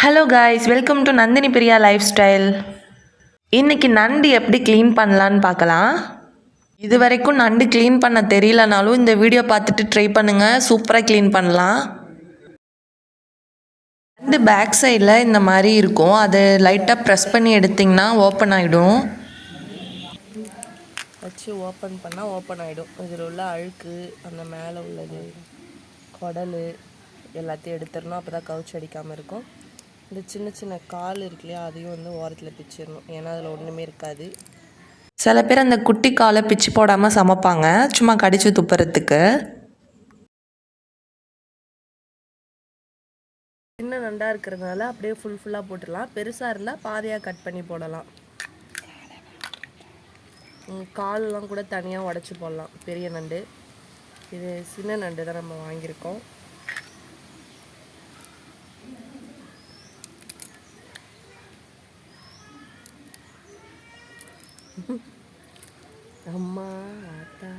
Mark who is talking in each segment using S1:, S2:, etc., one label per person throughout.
S1: Hello guys welcome to Nandini Priya lifestyle இன்றைக்கி நண்டு எப்படி க்ளீன் பண்ணலான்னு பார்க்கலாம். இது வரைக்கும் நண்டு க்ளீன் பண்ண தெரியலனாலும் இந்த வீடியோ பார்த்துட்டு ட்ரை பண்ணுங்கள் சூப்பராக க்ளீன் பண்ணலாம். நண்டு பேக் சைடில் இந்த மாதிரி இருக்கும். அது லைட்டாக ப்ரெஸ் பண்ணி எடுத்திங்கன்னா ஓப்பன் ஆகிடும்
S2: வச்சு ஓப்பன் பண்ணால் ஓப்பன் ஆகிடும் இதில் உள்ள அழுக்கு அந்த மேலே உள்ளது குடல் எல்லாத்தையும் எடுத்துடணும். அப்போ தான் கவுச்சு அடிக்காமல் இருக்கும். இந்த சின்ன சின்ன கால் இருக்கு இல்லையா அதையும் வந்து ஓரத்தில் பிச்சிடணும் ஏன்னா அதில் ஒன்றுமே இருக்காது.
S1: சில பேர் அந்த குட்டி காலை பிச்சு போடாமல் சமைப்பாங்க. சும்மா கடிச்சு துப்புறதுக்கு.
S2: சின்ன நண்டாக இருக்கிறதுனால அப்படியே ஃபுல் ஃபுல்லாக போட்டுடலாம். பெருசாக இருந்தால் பாதியாக கட் பண்ணி போடலாம். கால்லாம் கூட தனியாக உடச்சி போடலாம். பெரிய நண்டு. இது சின்ன நண்டு தான் நம்ம வாங்கியிருக்கோம். அம்மா ஆத்தா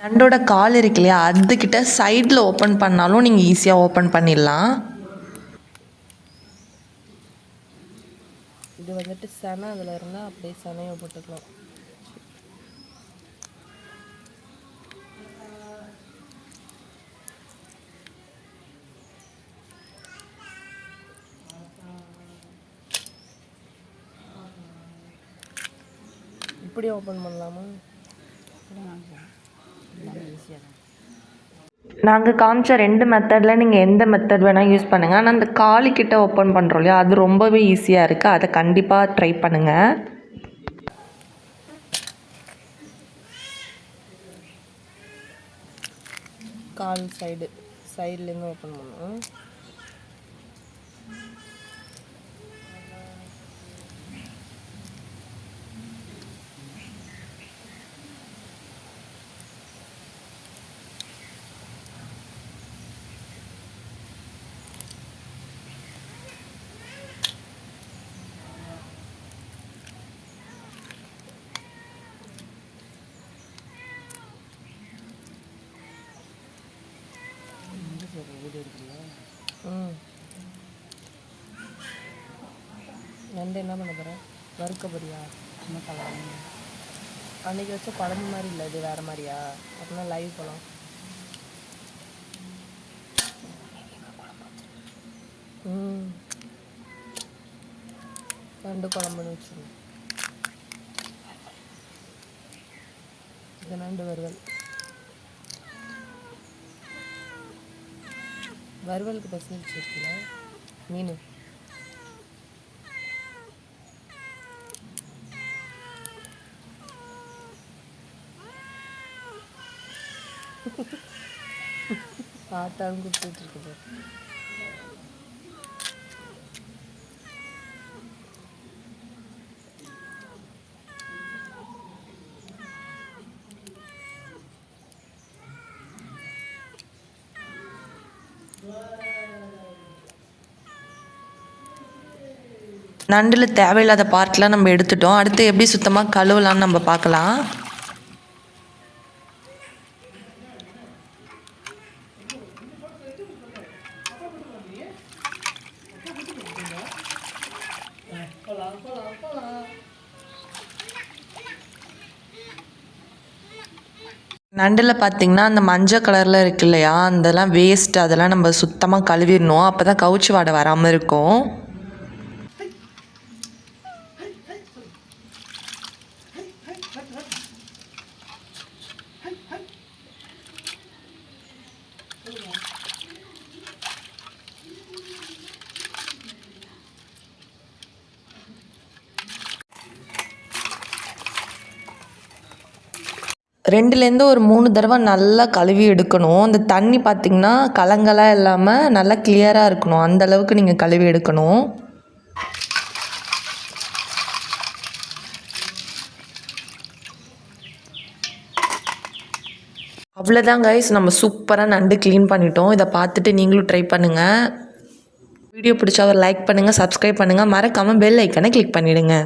S1: நண்டோட கால் இருக்கு இல்லையா? அதுக்கிட்ட சைடில் ஓப்பன் பண்ணாலும் நீங்கள் ஈஸியாக ஓப்பன் பண்ணிடலாம்.
S2: இது வந்துட்டு சனை அதில் இருந்தால் அப்படியே சனையை போட்டுக்கலாம். இப்படி ஓப்பன் பண்ணலாமா?
S1: நாங்கள் காமிச்ச ரெண்டு மெத்தடில் நீங்கள் எந்த மெத்தட் வேணால் யூஸ் பண்ணுங்கள் ஆனால் அந்த காலிக்கிட்ட ஓப்பன் பண்ணுறோம் இல்லையா? அது ரொம்பவே ஈஸியாக இருக்குது அதை கண்டிப்பாக ட்ரை பண்ணுங்கள்
S2: கால் சைடு சைட்லேருந்து ஓப்பன் பண்ணணும் ம். நண்டு என்ன பண்ண போகிறேன் வறுக்க போறியா அன்னைக்கு வச்ச குழம்பு மாதிரி இல்லை இது வேறு மாதிரியா? அப்படின்னா லைவ் போகலாம் ம். நண்டு குழம்புன்னு வச்சுருங்க இது நண்டு வறுவல். வறுவலுக்கு பசங்க வச்சுருக்கீங்களா மீன். பார்த்தாலும் கொடுத்துட்டு இருக்குது.
S1: நண்டில் தேவையில்லாத பார்ட்லாம் நம்ம எடுத்துட்டோம். அடுத்து எப்படி சுத்தமாக கழுவலான்னு நம்ம பார்க்கலாம். நண்டில் பார்த்தீங்கன்னா அந்த மஞ்சள் கலரில் இருக்கு இல்லையா? அதெல்லாம் வேஸ்ட் அதெல்லாம் நம்ம சுத்தமாக கழுவிடணும். அப்போ தான் கவுச்சி வாடை வராமல் இருக்கும். ரெண்டுலேருந்து ஒரு மூணு தடவை நல்லா கழுவி எடுக்கணும். அந்த தண்ணி பார்த்திங்கன்னா கலங்கலாக இல்லாமல் நல்லா கிளியராக இருக்கணும். அந்த அளவுக்கு நீங்கள் கழுவி எடுக்கணும். அவ்வளோதான் கைஸ் நம்ம சூப்பராக நண்டு க்ளீன் பண்ணிட்டோம். இதை பார்த்துட்டு நீங்களும் ட்ரை பண்ணுங்கள் வீடியோ பிடிச்சா ஒரு லைக் பண்ணுங்கள் சப்ஸ்கிரைப் பண்ணுங்கள் மறக்காமல் பெல் ஐக்கனை கிளிக் பண்ணிவிடுங்க